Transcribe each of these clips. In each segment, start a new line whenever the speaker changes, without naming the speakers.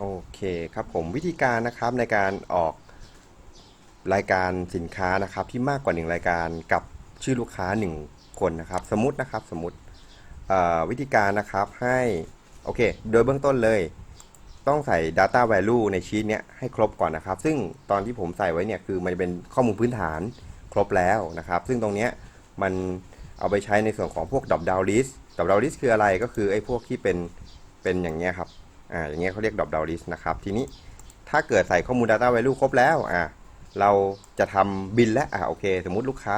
โอเคครับผมวิธีการนะครับในการออกรายการสินค้านะครับที่มากกว่า 1 รายการกับชื่อลูกค้า 1 คนนะครับ สมมตินะครับสมมติวิธีการนะครับให้โอเค โดยเบื้องต้นเลย ต้องใส่ Data Value ในชีตเนี้ยให้ครบก่อนนะครับ ซึ่งตอนที่ผมใส่ไว้เนี่ยคือมันจะเป็นข้อมูลพื้นฐานครบแล้วนะครับ ซึ่งตรงเนี้ยมันเอาไปใช้ในส่วนของพวก drop down list drop down list คืออะไรก็คือไอ้พวกที่เป็นเป็นอย่างเงี้ยครับ อ่าอย่างเงี้ยเขาเรียก drop down list นะครับ ทีนี้ถ้าเกิดใส่ข้อมูล data value ครบแล้วอ่าเราจะทำบินแล้วอ่าโอเค สมมุติลูกค้า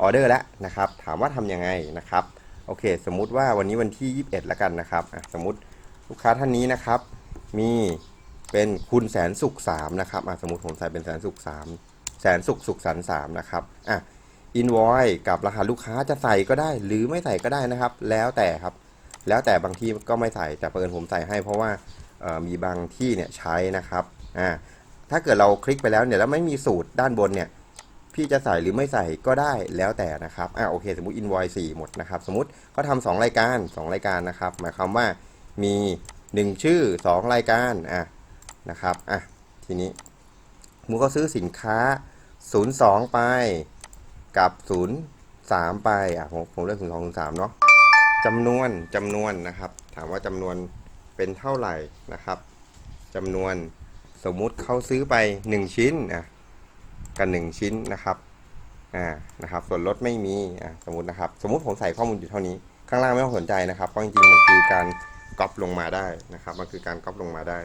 ออเดอร์แล้วนะครับ ถามว่าทำยังไงนะครับโอเค สมมุติว่าวันนี้วันที่ 21 แล้วกันนะครับอะสมมติลูกค้าท่านนี้นะครับ มีเป็นคุณแสนสุข3นะครับอะสมมติผมใส่เป็นแสนสุข3แสนสุขสุขสันต์3นะครับอะอินวอยกับรหัสลูกค้าจะใส่ก็ได้ หรือไม่ใส่ก็ได้นะครับ แล้วแต่ครับ แล้วแต่บางที่ก็ไม่ใส่แต่เปิดผมใส่ให้เพราะว่ามีบางที่เนี่ยใช้นะครับอ่าถ้าเกิดเราคลิกไปแล้วเนี่ยแล้วไม่มีสูตรด้านบนเนี่ยพี่จะใส่หรือไม่ใส่ก็ได้แล้วแต่นะครับอ่าโอเค สมมติ invoice 4หมดนะครับ สมมติเขาทำสองรายการ2 รายการนะครับหมายความว่ามี 1 ชื่อ 2 รายการอะนะครับอะทีนี้มูก็ซื้อสินค้า 02 ไปกับ 03 ไปอะผมผมเลือก02 03เนาะ จำนวนจำนวนนะครับ ถามว่าจำนวนเป็นเท่าไหร่นะครับจำนวนสมมุติเขาซื้อไป 1 ชิ้นอะกัน1ชิ้นนะครับอ่านะครับส่วนลดไม่มีอะสมมตินะครับ สมมุติผมใส่ข้อมูลอยู่เท่านี้ ข้างล่างไม่ต้องสนใจนะครับเพราะจริงๆมันคือการก๊อปลงมาได้นะครับ มันคือการก๊อปลงมาได้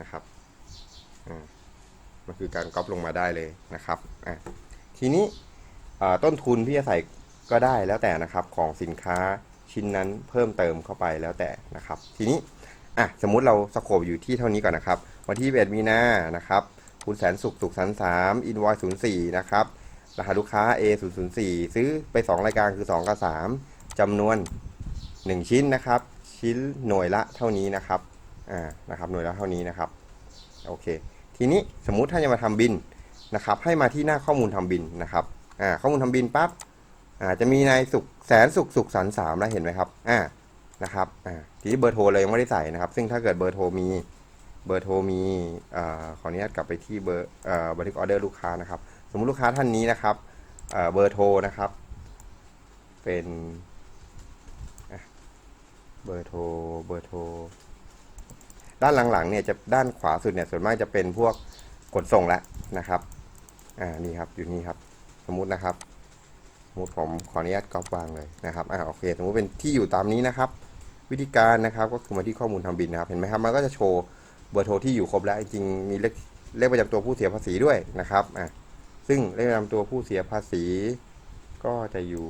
นะครับอ่ามันคือการก๊อปลงมาได้เลยนะครับอะทีนี้อ่าต้นทุนที่จะใส่ก็ได้แล้วแต่นะครับของสินค้า ชิ้นนั้นเพิ่มเติมเข้าไปแล้วแต่นะครับ ทีนี้อะสมมุติเราสโคบอยู่ที่เท่านี้ก่อนนะครับ วันที่1มีนานะครับคุณแสนสุขสุขสันสามอินวอยศูนย์สี่นะครับรหัสลูกค้า A 0 0 4ซื้อไป 2 รายการคือ 2 กับ 3จำนวน 1 ชิ้นนะครับ ชิ้นหน่วยละเท่านี้นะครับอ่านะครับหน่วยละเท่านี้นะครับโอเค ทีนี้สมมุติถ้าจะมาทำบินนะครับ ให้มาที่หน้าข้อมูลทำบินนะครับอ่าข้อมูลทำบินปั๊บ อ่าจะมีนายสุขแสนสุขสุขสันสามแล้วเห็นไหมครับอ่านะครับอ่าทีนี้เบอร์โทรเลยยังไม่ได้ใส่นะครับ ซึ่งถ้าเกิดเบอร์โทรมีเบอร์โทรมีอ่าขออนุญาตกลับไปที่เบอร์อ่บันทึกออเดอร์ลูกค้านะครับ สมมุติลูกค้าท่านนี้นะครับเอ่อเบอร์โทรนะครับ เป็นเบอร์โทรเบอร์โทรด้านหลังๆเนี่ยจะด้านขวาสุดเนี่ยส่วนมากจะเป็นพวกขนส่งแล้วนะครับ อ่านี่ครับอยู่นี่ครับ สมมุตินะครับ สมมติผมขออนุญาตก๊อปวางเลยนะครับอ่าโอเคสมมติเป็นที่อยู่ตามนี้นะครับ วิธีการนะครับก็คือมาที่ข้อมูลทำบินนะครับ เห็นไหมครับมันก็จะโชว์เบอร์โทรที่อยู่ครบแล้วจริงๆมีเลขเลขประจำตัวผู้เสียภาษีด้วยนะครับอ่าซึ่งเลขประจำตัวผู้เสียภาษีก็จะอยู่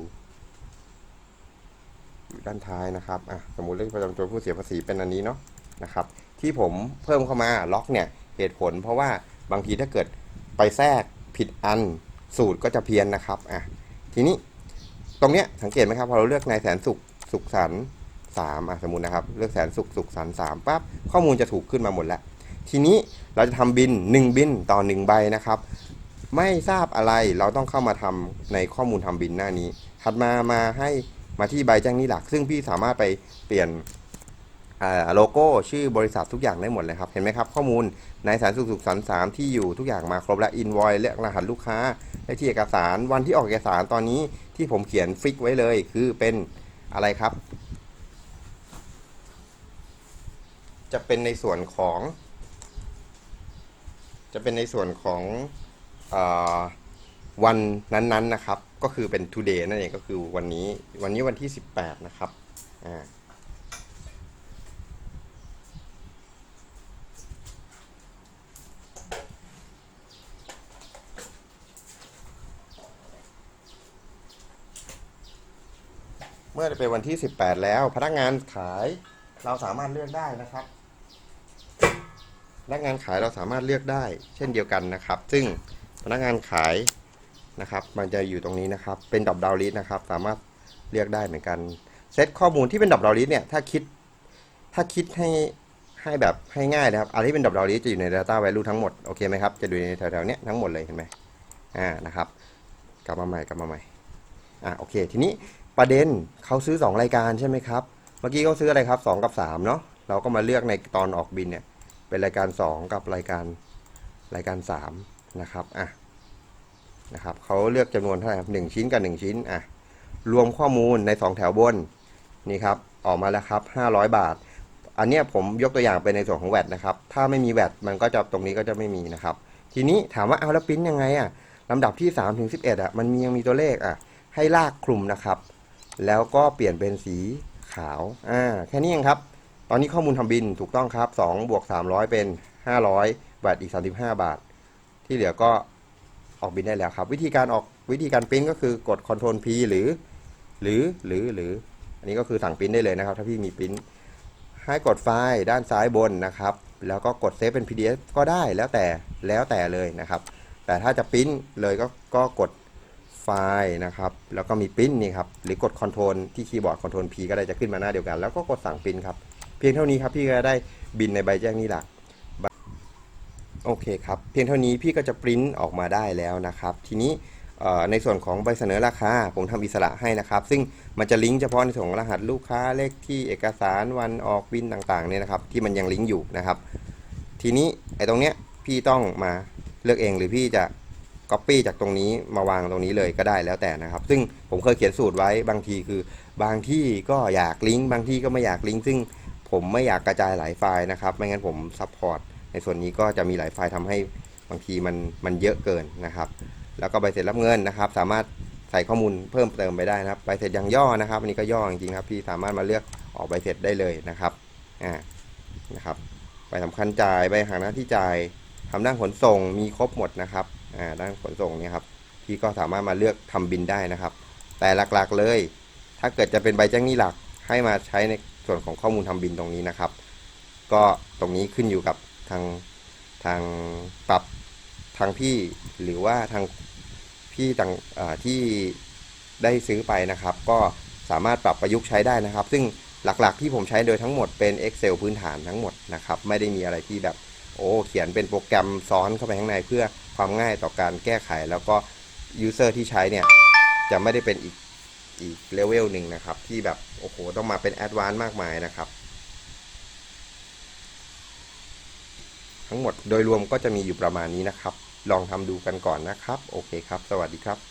อยู่ด้านท้ายนะครับอะสมมุติเลขประจำตัวผู้เสียภาษีเป็นอันนี้เนาะนะครับ ที่ผมเพิ่มเข้ามาล็อกเนี่ยเหตุผล เพราะว่าบางทีถ้าเกิดไปแทรกผิดอันสูตรก็จะเพี้ยนนะครับอะ ทีนี้ตรงเนี้ยสังเกตไหมครับพอเราเลือกนายแสนสุขสุขสันสามอะสมมตินะครับ เลือกแสนสุขสุขสันสามปั๊บข้อมูลจะถูกขึ้นมาหมดแล้ว ทีนี้เราจะทำบิน 1 บินต่อ 1 ใบนะครับ ไม่ทราบอะไรเราต้องเข้ามาทำในข้อมูลทำบินหน้านี้ ถัดมามาให้มาที่ใบแจ้งหนี้หลัก ซึ่งพี่สามารถไปเปลี่ยน โลโก้ชื่อบริษัททุกอย่างได้หมดเลยครับ เห็นไหมครับ ข้อมูลในสายแสนสุขสุขสันสามที่อยู่ทุกอย่างมาครบแล้วอินวอยเลขรหัสลูกค้าเลขที่เอกสารวันที่ออกเอกสารตอนนี้ที่ผมเขียนฟิกไว้เลย คือเป็นอะไรครับ จะเป็นในส่วนของ จะเป็นในส่วนของอวันนั้นๆนะครับ ก็คือเป็น today นั่นเองก็คือวันนี้วันนี้วันที่ 18 นะครับอ่า เมื่อเป็นวันที่ 18 แล้ว พนักงานขายเราสามารถเลือกได้นะครับพนักงานขายเราสามารถเลือกได้ เช่นเดียวกันนะครับ ซึ่งพนักงานขายนะครับ มันจะอยู่ตรงนี้นะครับ เป็นดอกดาวลิสนะครับ สามารถเลือกได้เหมือนกันเซตข้อมูลที่เป็นดอกดาวลิสเนี่ยถ้าคิดถ้าคิดให้ให้แบบให้ง่ายนะครับอะไรที่เป็นดอกดาวลิสจะอยู่ใน Data Value ทั้งหมดโอเคไหมครับจะอยู่ในแถวๆเนี้ยทั้งหมดเลยเห็นไหมอ่านะครับ กลับมาใหม่กลับมาใหม่อ่าโอเคทีนี้ ประเด็นเขาซื้อ 2 รายการใช่ไหมครับ เมื่อกี้เขาซื้ออะไรครับ 2 กับ 3 เนาะเราก็มาเลือกในตอนออกบินเนี่ยเป็นรายการ 2 กับรายการรายการ 3 นะครับอะนะครับเขาเลือกจำนวนเท่าไหร่หนึ่งชิ้นกับ 1 ชิ้นอะรวมข้อมูลใน 2 แถวบนนี่ครับออกมาแล้วครับ 500 บาท อันนี้ผมยกตัวอย่างเป็นในส่วนของแวดนะครับ ถ้าไม่มีแวดมันก็จะตรงนี้ก็จะไม่มีนะครับ ทีนี้ถามว่าเอาแล้วปิ้นยังไงอะลำดับที่3ถึง11อะมันมียังมีตัวเลขอะให้ลากคลุมนะครับ แล้วก็เปลี่ยนเป็นสีขาว อ่า แค่นี้เองครับ ตอนนี้ข้อมูลทำบินถูกต้องครับ2บวก300 เป็น 500 บาทอีก 35 บาท ที่เหลือก็ออกบินได้แล้วครับ วิธีการออกวิธีการปริ้นก็คือกด Ctrl P หรือ หรือ หรือ หรือ อันนี้ก็คือสั่งปริ้นได้เลยนะครับ ถ้าพี่มีปริ้น ให้กดไฟล์ด้านซ้ายบนนะครับ แล้วก็กดเซฟเป็น PDF ก็ได้ แล้วแต่ แล้วแต่เลยนะครับ แต่ถ้าจะปริ้นเลยก็ ก็กด ไฟล์นะครับ แล้วก็มีปริ้นนี่ครับ หรือกดคอนโทรลที่คีย์บอร์ดคอนโทรล P ก็ได้จะขึ้นมาหน้าเดียวกัน แล้วก็กดสั่งปริ้นครับ เพียงเท่านี้ครับพี่ก็ได้บินในใบแจ้งหนี้หลักโอเคครับ เพียงเท่านี้พี่ก็จะปริ้นออกมาได้แล้วนะครับ ทีนี้ในส่วนของใบเสนอราคาผมทำอิสระให้นะครับ ซึ่งมันจะลิงก์เฉพาะในส่วนของรหัสลูกค้าเลขที่เอกสารวันออกบินต่างๆเนี่ยนะครับ ที่มันยังลิงก์อยู่นะครับ ทีนี้ไอ้ตรงเนี้ยพี่ต้องมาเลือกเองหรือพี่จะ Copy จากตรงนี้มาวางตรงนี้เลยก็ได้แล้วแต่นะครับ ซึ่งผมเคยเขียนสูตรไว้บางทีคือ บางที่ก็อยากลิงก์บางที่ก็ไม่อยากลิงก์ซึ่งผมไม่อยากกระจายหลายไฟล์นะครับไม่งั้นผมซัพพอร์ตในส่วนนี้ก็จะมีหลายไฟล์ทำให้บางทีมันมันเยอะเกินนะครับ แล้วก็ใบเสร็จรับเงินนะครับ สามารถใส่ข้อมูลเพิ่มเติมไปได้นะครับใบเสร็จอย่างย่อนะครับอันนี้ก็ย่อจริงๆครับพี่สามารถมาเลือกออกใบเสร็จได้เลยนะครับอ่านะครับใบสำคัญจ่ายใบหักหน้าที่จ่ายทำด้านขนส่งมีครบหมดนะครับ ด้านขนส่งเนี่ยครับพี่ก็สามารถมาเลือกทำบินได้นะครับ แต่หลักๆเลย ถ้าเกิดจะเป็นใบแจ้งหนี้หลักให้มาใช้ในส่วนของข้อมูลทำบินตรงนี้นะครับ ก็ตรงนี้ขึ้นอยู่กับทางทางปรับทางพี่หรือว่าทางพี่ต่างที่ได้ซื้อไปนะครับ ก็สามารถปรับประยุกต์ใช้ได้นะครับ ซึ่งหลักๆที่ผมใช้โดยทั้งหมดเป็น Excel พื้นฐานทั้งหมดนะครับ ไม่ได้มีอะไรที่แบบ โอ้เขียนเป็นโปรแกรมซ้อนเข้าไปข้างในเพื่อความง่ายต่อการแก้ไข แล้วก็ User ที่ใช้เนี่ยจะไม่ได้เป็นอีกอีกเลเวลหนึ่งนะครับ ที่แบบโอ้โหต้องมาเป็นแอดวานซ์มากมายนะครับ ทั้งหมดโดยรวมก็จะมีอยู่ประมาณนี้นะครับ ลองทำดูกันก่อนนะครับ โอเคครับ สวัสดีครับ